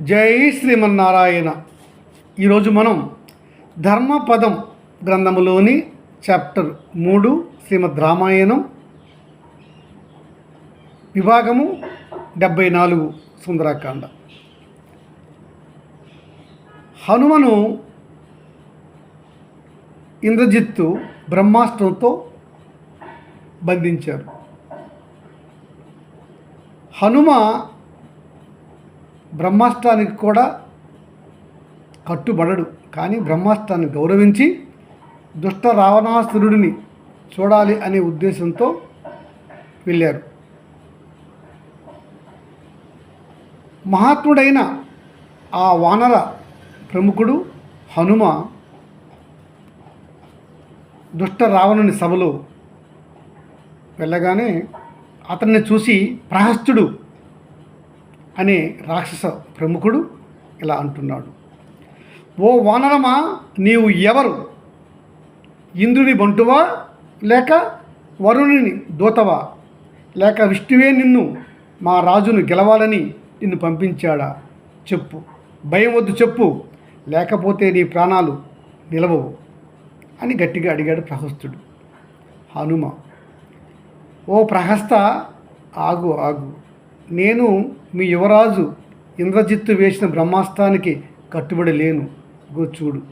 జై శ్రీమన్నారాయణ. ఈరోజు మనం ధర్మపదం గ్రంథములోని చాప్టర్ మూడు శ్రీమద్ రామాయణం విభాగము డెబ్భై నాలుగు సుందరాకాండ. హనుమను ఇంద్రజిత్తు బ్రహ్మాస్త్రంతో బంధించారు. హనుమ బ్రహ్మాస్త్రానికి కూడా కట్టుబడడు. కానీ బ్రహ్మాస్త్రాన్ని గౌరవించి దుష్ట రావణాసురుడిని చూడాలి అనే ఉద్దేశంతో వెళ్ళారు. మహాత్ముడైన ఆ వానర ప్రముఖుడు హనుమ దుష్ట రావణుని సభలో వెళ్ళగానే అతన్ని చూసి ప్రహస్తుడు అనే రాక్షస ప్రముఖుడు ఇలా అంటున్నాడు. ఓ వానరమా నీవు ఎవరు? ఇంద్రుని బంటువా లేక వరుణుని దూతవా? లేక విష్ణువే నిన్ను మా రాజును గెలవాలని నిన్ను పంపించాడా? చెప్పు. భయం వద్దు చెప్పు. లేకపోతే నీ ప్రాణాలు నిలవవు అని గట్టిగా అడిగాడు ప్రహస్తుడు. హనుమ ఓ ప్రహస్త ఆగు ఆగు. నేను మీ యువరాజు ఇంద్రజిత్తు వేసిన బ్రహ్మాస్త్రానికి కట్టుబడి లేను. గో చూడు.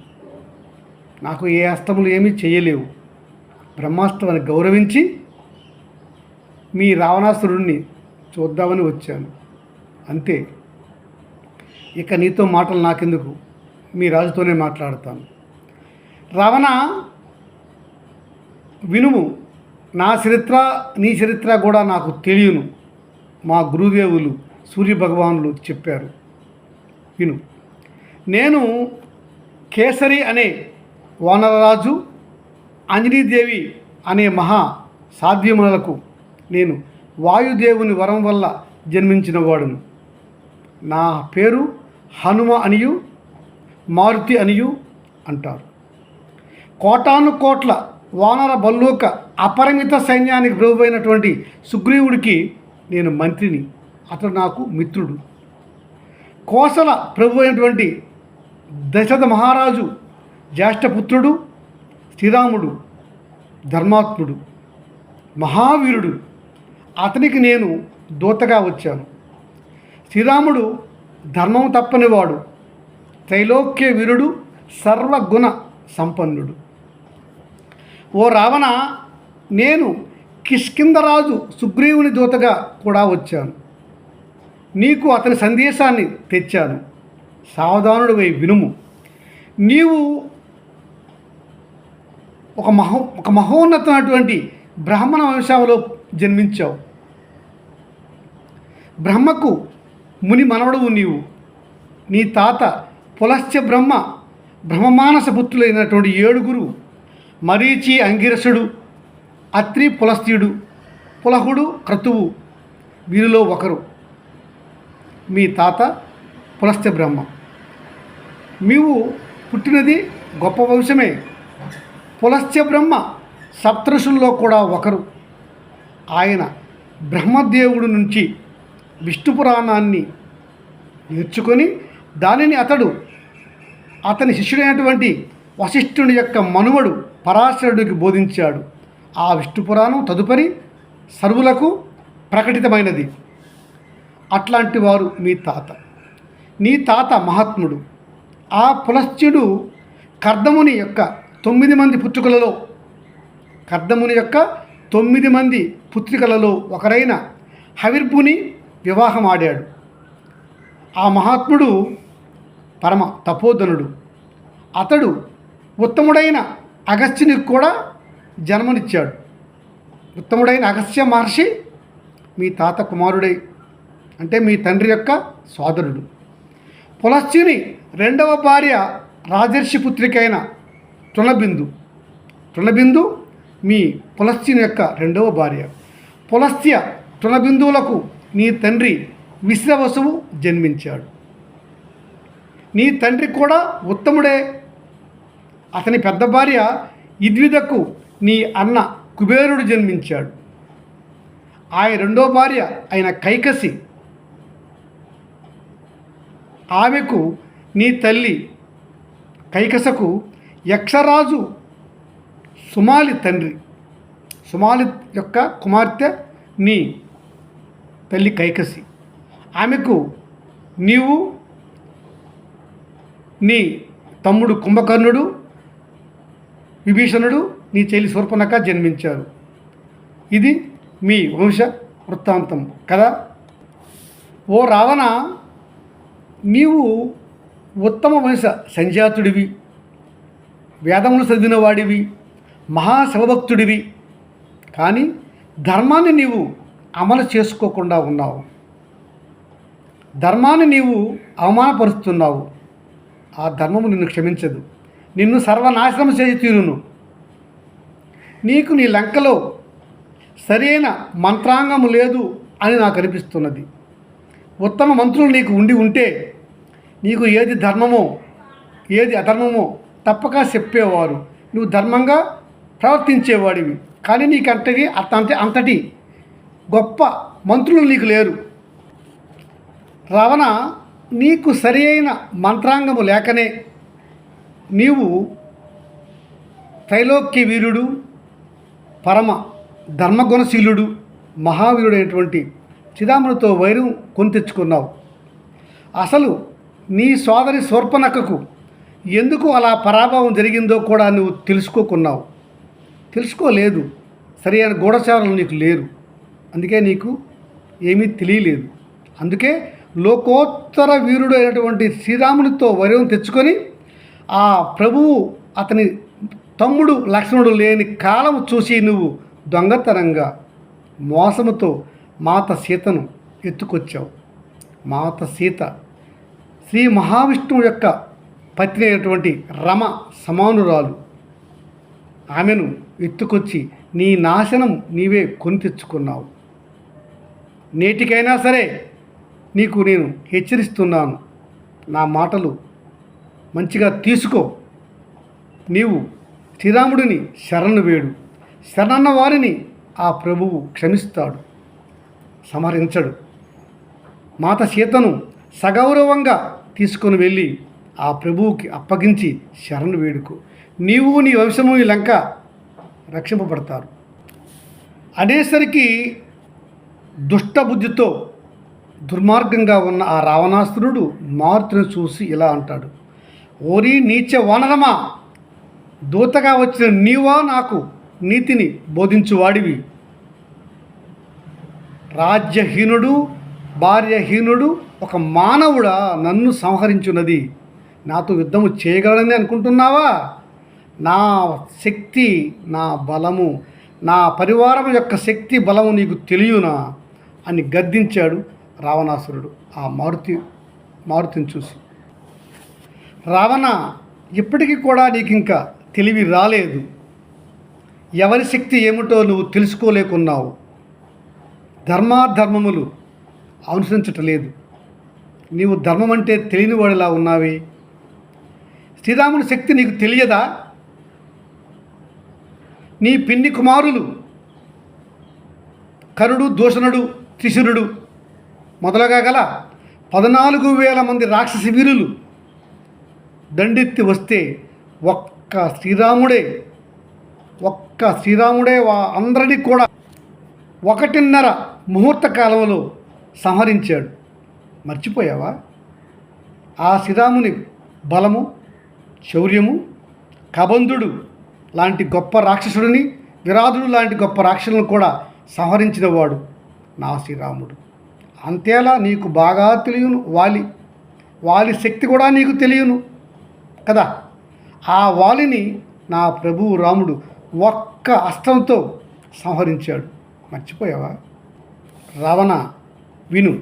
నాకు ఏ అస్తములు ఏమీ చేయలేవు. బ్రహ్మాస్త్రాన్ని గౌరవించి మీ రావణాసురుణ్ణి చూద్దామని వచ్చాను. అంతే. ఇక నీతో మాటలు నాకెందుకు? మీ రాజుతోనే మాట్లాడతాను. రావణ వినుము. నా చరిత్ర నీ చరిత్ర కూడా నాకు తెలియను. మా గురుదేవులు సూర్యభగవానులు చెప్పారు. విను. నేను కేసరి అనే వానరరాజు అంజనీదేవి అనే మహా సాధ్యములకు నేను వాయుదేవుని వరం వల్ల జన్మించినవాడును. నా పేరు హనుమ అనియు మారుతి అనియు అంటారు. కోటాను కోట్ల వానర బల్లూక అపరిమిత సైన్యానికి ప్రభువైనటువంటి సుగ్రీవుడికి నేను మంత్రిని అతడు నాకు మిత్రుడు. కోసల ప్రభు అయినటువంటి దశరథ మహారాజు జ్యేష్ఠపుత్రుడు శ్రీరాముడు ధర్మాత్ముడు మహావీరుడు. అతనికి నేను దూతగా వచ్చాను. శ్రీరాముడు ధర్మం తప్పనివాడు త్రైలోక్య వీరుడు సర్వగుణ సంపన్నుడు. ఓ రావణ నేను కిష్కిందరాజు సుగ్రీవుని దూతగా కూడా వచ్చాను. నీకు అతని సందేశాన్ని తెచ్చాను. సావధానుడివై వినుము. నీవు ఒక మహో ఒక మహోన్నతమైనటువంటి బ్రాహ్మణ వంశంలో జన్మించావు. బ్రహ్మకు ముని మనవడువు నీవు. నీ తాత పులశ్చ బ్రహ్మ బ్రహ్మమానస పుత్రులైనటువంటి ఏడుగురు మరీచి అంగిరసుడు అత్రి పులస్త్యుడు పులహుడు క్రతువు. వీరిలో ఒకరు. మీ తాత పులస్త్య బ్రహ్మ. మీవు పుట్టినది గొప్ప వంశమే. పులస్త్య బ్రహ్మ సప్తృషుల్లో కూడా ఒకరు. ఆయన బ్రహ్మదేవుడి నుంచి విష్ణు పురాణాన్ని నేర్చుకొని దానిని అతడు అతని శిష్యుడైనటువంటి వశిష్ఠుని యొక్క మనువడు పరాశరుడికి బోధించాడు. ఆ విష్ణు పురాణం తదుపరి సర్వులకు ప్రకటితమైనది. అట్లాంటి వారు మీ తాత. నీ తాత మహాత్ముడు. ఆ పులశ్చుడు కర్దముని యొక్క తొమ్మిది మంది పుత్రికలలో కర్దముని యొక్క తొమ్మిది మంది పుత్రికలలో ఒకరైన హవిర్భుని వివాహం ఆడాడు. ఆ మహాత్ముడు పరమ తపోధనుడు. అతడు ఉత్తముడైన అగస్త్యునికి కూడా జన్మనిచ్చాడు. ఉత్తముడైన అగస్త్య మహర్షి మీ తాత కుమారుడై అంటే మీ తండ్రి యొక్క సోదరుడు. పులశ్చిని రెండవ భార్య రాజర్షి పుత్రికైన తృణబిందు. తృణబిందు మీ పులశ్చిని యొక్క రెండవ భార్య. పులస్త్య తృణబిందువులకు నీ తండ్రి విశ్రవసువు జన్మించాడు. నీ తండ్రి కూడా ఉత్తముడే. అతని పెద్ద భార్య ఇద్విదకు నీ అన్న కుబేరుడు జన్మించాడు. ఆయన రెండో భార్య అయిన కైకసి ఆమెకు నీ తల్లి కైకసకు యక్షరాజు సుమాలి తండ్రి. సుమాలి యొక్క కుమార్తె నీ తల్లి కైకసి. ఆమెకు నీవు నీ తమ్ముడు కుంభకర్ణుడు విభీషణుడు నీ చెల్లి శూర్పణక జన్మించారు. ఇది మీ వంశ వృత్తాంతం కదా? ఓ రావణ నీవు ఉత్తమ వంశ సంజాతుడివి వేదములు చదివినవాడివి మహాశివభక్తుడివి కానీ ధర్మాన్ని నీవు అమలు చేసుకోకుండా ఉన్నావు. ధర్మాన్ని నీవు అవమానపరుస్తున్నావు. ఆ ధర్మము నిన్ను క్షమించదు. నిన్ను సర్వనాశనం చేసి తీరును. నీకు నీ లంకలో సరైన మంత్రాంగము లేదు అని నాకు అనిపిస్తున్నది. ఉత్తమ మంత్రులు నీకు ఉండి ఉంటే నీకు ఏది ధర్మమో ఏది అధర్మమో తప్పక చెప్పేవారు. నువ్వు ధర్మంగా ప్రవర్తించేవాడివి. కానీ నీకంతటి అంత అంతటి గొప్ప మంత్రులు నీకు లేరు. రవణ నీకు సరి అయిన మంత్రాంగము లేకనే నీవు త్రైలోక్య వీరుడు పరమ ధర్మగుణశీలుడు మహావీరుడైనటువంటి చిదామునితో వైరం కొని తెచ్చుకున్నావు. అసలు నీ సోదరి శూర్పనక్కకు ఎందుకు అలా పరాభవం జరిగిందో కూడా నువ్వు తెలుసుకోకున్నావు. తెలుసుకోలేదు. సరైన గూఢచారులు నీకు లేరు. అందుకే నీకు ఏమీ తెలియలేదు. అందుకే లోకోత్తర వీరుడు అయినటువంటి శ్రీరామునితో వైరం తెచ్చుకొని ఆ ప్రభువు అతని తమ్ముడు లక్ష్మణుడు లేని కాలం చూసి నువ్వు దొంగతనంగా మోసముతో మాత సీతను ఎత్తుకొచ్చావు. మాత సీత శ్రీ మహావిష్ణువు యొక్క పత్ని అయినటువంటి రమ సమానురాలు. ఆమెను ఎత్తుకొచ్చి నీ నాశనం నీవే కొని తెచ్చుకున్నావు. నేటికైనా సరే నీకు నేను హెచ్చరిస్తున్నాను. నా మాటలు మంచిగా తీసుకో. నీవు శ్రీరాముడిని శరణు వేడు. శరణన్న వారిని ఆ ప్రభువు క్షమిస్తాడు. సమరించడు. మాత సీతను సగౌరవంగా తీసుకొని వెళ్ళి ఆ ప్రభువుకి అప్పగించి శరణు వేడుకు. నీవు నీ వంశము ఈ లంక రక్షింపబడతారు. అనేసరికి దుష్టబుద్ధితో దుర్మార్గంగా ఉన్న ఆ రావణాసురుడు మారుతిని చూసి ఇలా అంటాడు. ఓరి నీచ వానరమా దూతగా వచ్చిన నీవా నాకు నీతిని బోధించువాడివి. రాజ్యహీనుడు భార్యహీనుడు ఒక మానవుడా నన్ను సంహరించున్నది నాతో యుద్ధము చేయగలనని అనుకుంటున్నావా? నా శక్తి నా బలము నా పరివారం యొక్క శక్తి బలము నీకు తెలియనా? అని గద్దించాడు రావణాసురుడు ఆ మారుతి మారుతిని చూసి. రావణ ఇప్పటికీ కూడా నీకు ఇంకా తెలివి రాలేదు. ఎవరి శక్తి ఏమిటో నువ్వు తెలుసుకోలేకున్నావు. ధర్మాధర్మములు అనుసరించటలేదు. నీవు ధర్మం అంటే తెలియని వాడిలా ఉన్నావే. శ్రీరాముని శక్తి నీకు తెలియదా? నీ పిన్ని కుమారులు కరుడు దూషణుడు త్రిశురుడు మొదలగా గల పద్నాలుగు వేల మంది రాక్షసి వీరులు దండెత్తి వస్తే ఒక్క ఒక్క శ్రీరాముడే ఒక్క శ్రీరాముడే వా అందరినీ కూడా ఒకటిన్నర ముహూర్త కాలంలో సంహరించాడు. మర్చిపోయావా? ఆ శ్రీరాముని బలము శౌర్యము కబంధుడు లాంటి గొప్ప రాక్షసుడిని విరాధుడు లాంటి గొప్ప రాక్షసులను కూడా సంహరించినవాడు నా శ్రీరాముడు. అంతేలా నీకు బాగా తెలియను వాలి వాలి శక్తి కూడా నీకు తెలియను కదా? ఆ వాలిని నా ప్రభువు రాముడు ఒక్క అస్త్రంతో సంహరించాడు. మర్చిపోయావా? రావణ విను.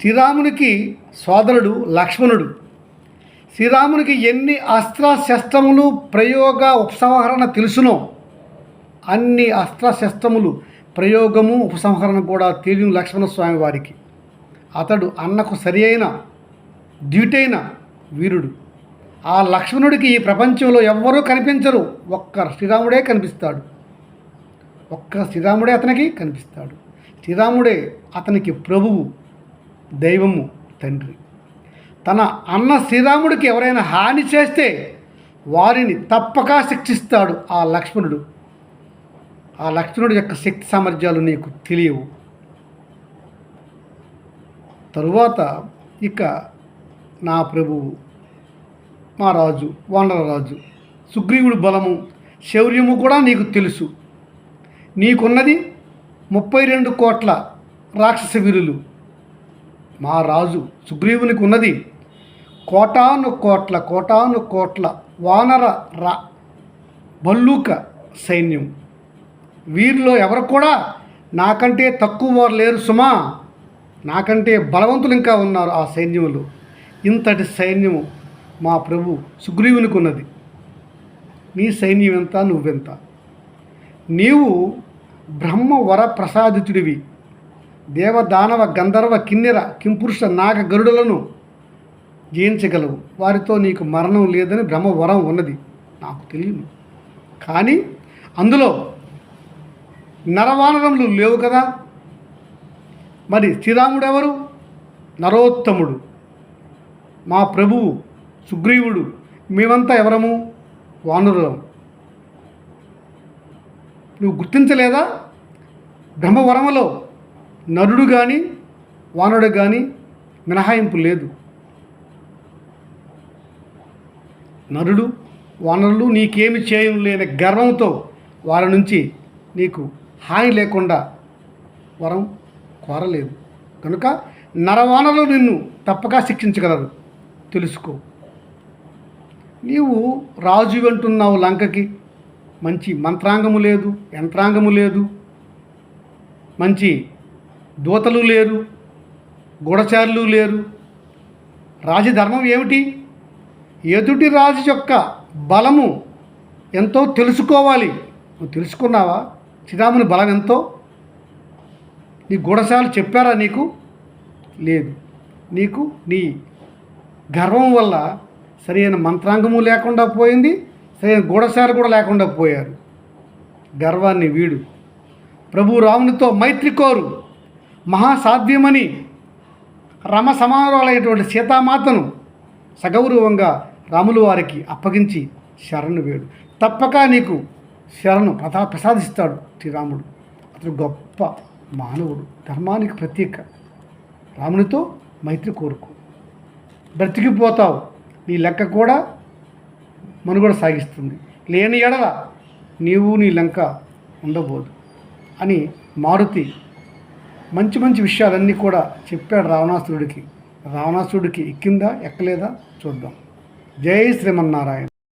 శ్రీరామునికి సోదరుడు లక్ష్మణుడు. శ్రీరామునికి ఎన్ని అస్త్రశస్త్రములు ప్రయోగ ఉపసంహరణ తెలుసునో అన్ని అస్త్రశస్త్రములు ప్రయోగము ఉపసంహరణ కూడా తెలియని లక్ష్మణస్వామి వారికి. అతడు అన్నకు సరి అయిన డ్యూటైన వీరుడు. ఆ లక్ష్మణుడికి ఈ ప్రపంచంలో ఎవ్వరూ కనిపించరు. ఒక్క శ్రీరాముడే కనిపిస్తాడు. ఒక్క శ్రీరాముడే అతనికి కనిపిస్తాడు. శ్రీరాముడే అతనికి ప్రభువు దైవము తండ్రి. తన అన్న శ్రీరాముడికి ఎవరైనా హాని చేస్తే వారిని తప్పక శిక్షిస్తాడు ఆ లక్ష్మణుడు. ఆ లక్ష్మణుడి యొక్క శక్తి సామర్థ్యాలు నీకు తెలియవు. తరువాత ఇక నా ప్రభువు మా రాజు వానరరాజు సుగ్రీవుడి బలము శౌర్యము కూడా నీకు తెలుసు. నీకున్నది ముప్పై రెండు కోట్ల రాక్షస వీరులు. మా రాజు సుగ్రీవునికి ఉన్నది కోటాను కోట్ల కోటాను కోట్ల వానర రా భల్లూక సైన్యం. వీరిలో ఎవరు కూడా నాకంటే తక్కువ వారు లేరు సుమా. నాకంటే బలవంతులు ఇంకా ఉన్నారు ఆ సైన్యములు. ఇంతటి సైన్యము మా ప్రభు సుగ్రీవునికున్నది. నీ సైన్యం ఎంత నువ్వెంత? నీవు బ్రహ్మ వర ప్రసాదితుడివి దేవదానవ గంధర్వ కిన్నెర కింపురుష నాగ గరుడులను జయించగలవు. వారితో నీకు మరణం లేదని బ్రహ్మ వరం ఉన్నది. నాకు తెలియదు. కానీ అందులో నరవానరములు లేవు కదా? మరి శ్రీరాముడు ఎవరు నరోత్తముడు. మా ప్రభువు సుగ్రీవుడు మేమంతా ఎవరము? వానరులం. నువ్వు గుర్తించలేదా? బ్రహ్మవరములో నరుడు కానీ వానరుడు కానీ మినహాయింపు లేదు. నరుడు వానరులు నీకేమి చేయడం లేని గర్వంతో వారి నుంచి నీకు హాని లేకుండా వరం కోరలేదు. కనుక నరవానరులు నిన్ను తప్పక శిక్షించగలరు. తెలుసుకో. నీవు రాజు అంటున్నావు లంకకి. మంచి మంత్రాంగము లేదు యంత్రాంగము లేదు. మంచి దూతలు లేరు గూఢచారులు లేరు. రాజధర్మం ఏమిటి? ఎదుటి రాజు యొక్క బలము ఎంతో తెలుసుకోవాలి. నువ్వు తెలుసుకున్నావా? చిరాముని బలం ఎంతో? నీ గూఢశాలు చెప్పారా నీకు? లేదు. నీకు నీ గర్వం వల్ల సరైన మంత్రాంగము లేకుండా పోయింది సరైన గూఢశాల కూడా లేకుండా పోయారు. గర్వాన్ని వీడు. ప్రభు రామునితో మైత్రి కోరు. మహాసాధ్యమని రమ సమానురాలైనటువంటి సీతామాతను సగౌరవంగా రాములు వారికి అప్పగించి శరణు వేడు. తప్పక నీకు శరణు ప్రతా ప్రసాదిస్తాడు శ్రీరాముడు. అతడు గొప్ప మానవుడు ధర్మానికి ప్రత్యేక. రామునితో మైత్రి కోరుకో. బ్రతికిపోతావు. నీ లెక్క కూడా మనుగడ సాగిస్తుంది. లేని ఎడల నీవు నీ లంక ఉండబోదు అని మారుతి మంచి మంచి విషయాలన్నీ కూడా చెప్పాడు రావణాసురుడికి. రావణాసురుడికి ఎక్కిందా ఎక్కలేదా చూద్దాం. జై శ్రీమన్నారాయణ.